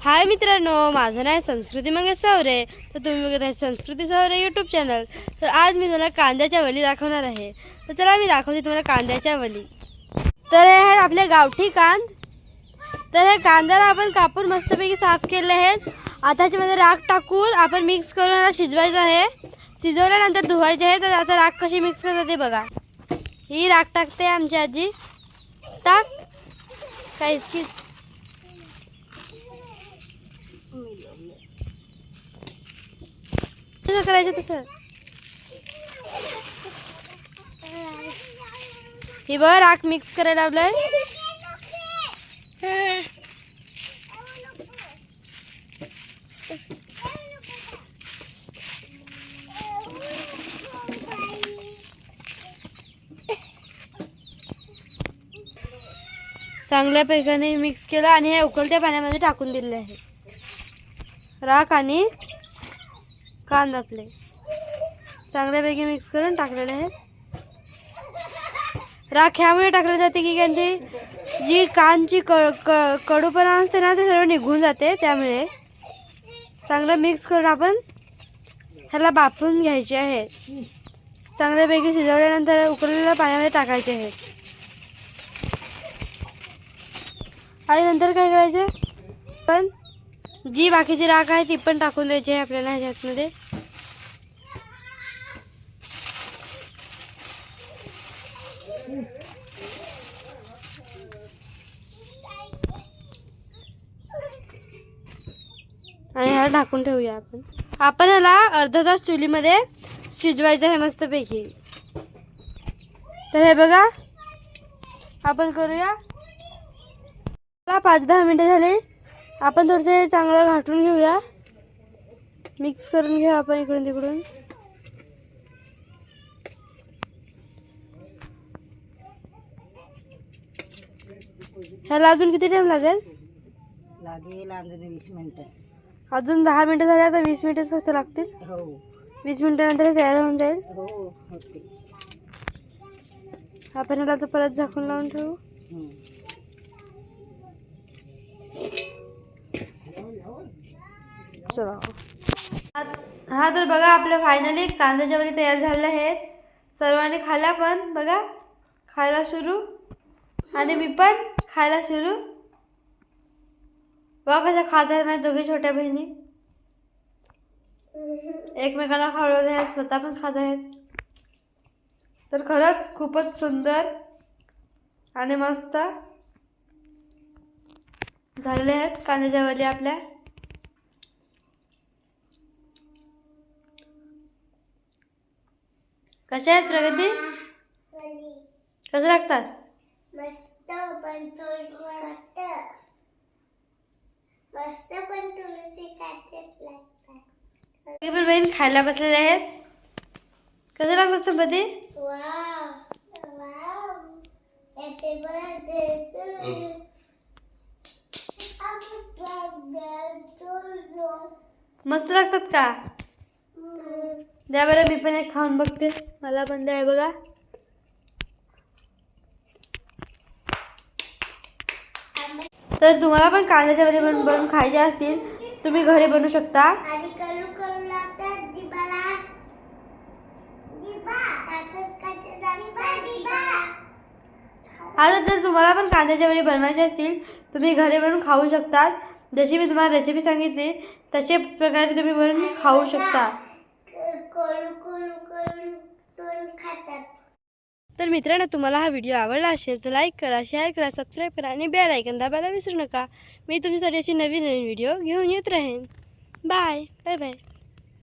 हाय मित्रांनो माझं नाव आहे संस्कृती मंगेश सावरे तर तुम्ही बघत आहे संस्कृती सावरे यूट्यूब चॅनल तर आज मी तुम्हाला कांद्याच्या वली दाखवणार आहे. तर चला मी दाखवते तुम्हाला कांद्याच्या वली. तर हे आहे आपले गावठी कांद. तर हे कांद्याला आपण कापून मस्तपैकी साफ केले आहेत. आता त्याच्यामध्ये राख टाकून आपण मिक्स करून ह्याला शिजवायचं आहे. शिजवल्यानंतर धुवायचे आहे. तर आता राख कशी मिक्स करतात ते बघा. ही राख टाकते आमची आजी. टाक. काय कसं करायचं तसं. हे बघ राख मिक्स करायला लावलंय. चांगल्या पैकाने मिक्स केलं आणि हे उकलत्या पाण्यामध्ये टाकून दिले आहे. राख आणि कांद आपले. चांगल्यापैकी मिक्स करून टाकलेले आहे राख ह्यामुळे टाकले जाते की त्यांची जी कानची क क कडूपणा असते ना ते सर्व निघून जाते त्यामुळे. चांगलं मिक्स करून आपण ह्याला बाफून घ्यायचे आहे. चांगल्यापैकी शिजवल्यानंतर उकळलेल्या पाण्यामध्ये टाकायचे आहे. आणि नंतर काय करायचं? पण जी बाकीची राख आहे ती पण टाकून द्यायची आहे आपल्याला ह्याच्यामध्ये आणि ह्याला टाकून ठेवूया आपण. आपण ह्याला अर्धा तास चुलीमध्ये शिजवायचं आहे मस्तपैकी. तर हे बघा आपण करूया. पाच दहा मिनटं झाले. आपण थोडंसं चांगलं घाटून घेऊया. मिक्स करून घेऊ आपण इकडून तिकडून. ह्याला अजून किती टाइम लागेल? लागेल अंदाजे वीस मिनिटं. अजून दहा मिनटं झाले आता वीस मिनिटच फक्त लागतील. हो. वीस मिनिटानंतर हे तयार होऊन जाईल. हो होते. आपण ह्याला तर परत झाकून लावून ठेवू. चला. हा तर बघा आपल्या फायनली कांद्याच्या वरी तयार झालेल्या आहेत सर्वांनी खाल्ल्या पण? बघा खायला सुरू. आणि मी पण खायला सुरू. बघा कशा खात आहेत माझ्या दोघी छोट्या बहिणी. एकमेकांना खावळत आहेत स्वतः पण खात आहेत. तर खरंच खूपच सुंदर आणि मस्त. झालेले आहेत. कांद्याच्या वली आपल्या. कशा आहेत प्रगती? कसं लागतात? मस्त पण मस्त पण तुळशी बहीण खायला बसलेले आहेत. कसं लागतात संपत्ती? हॅपी बर्थडे टू यू मस्त लागतात का? द्या बरं मी पण एक खाऊन बघते. मला पण द्या बघा. तर तुम्हाला पण कांद्याच्या वडी बनवून बनवून खायचे असतील तुम्ही घरी बनवू शकता. आता जर तुम्हाला पण कांद्याच्या वडी बनवायचे असतील तुम्ही घरी बनवून खाऊ शकता जशी मी तुम्हाला रेसिपी सांगितली तसे प्रकारे तुम्ही बनवून खाऊ शकता. तर मित्रांनो तुम्हाला हा व्हिडिओ आवडला असेल तर लाईक करा शेअर करा सबस्क्राईब करा आणि बेल ऐकन दाबायला विसरू नका. मी तुमच्यासाठी अशी नवीन नवीन व्हिडिओ घेऊन येत राहीन. Bye bye bye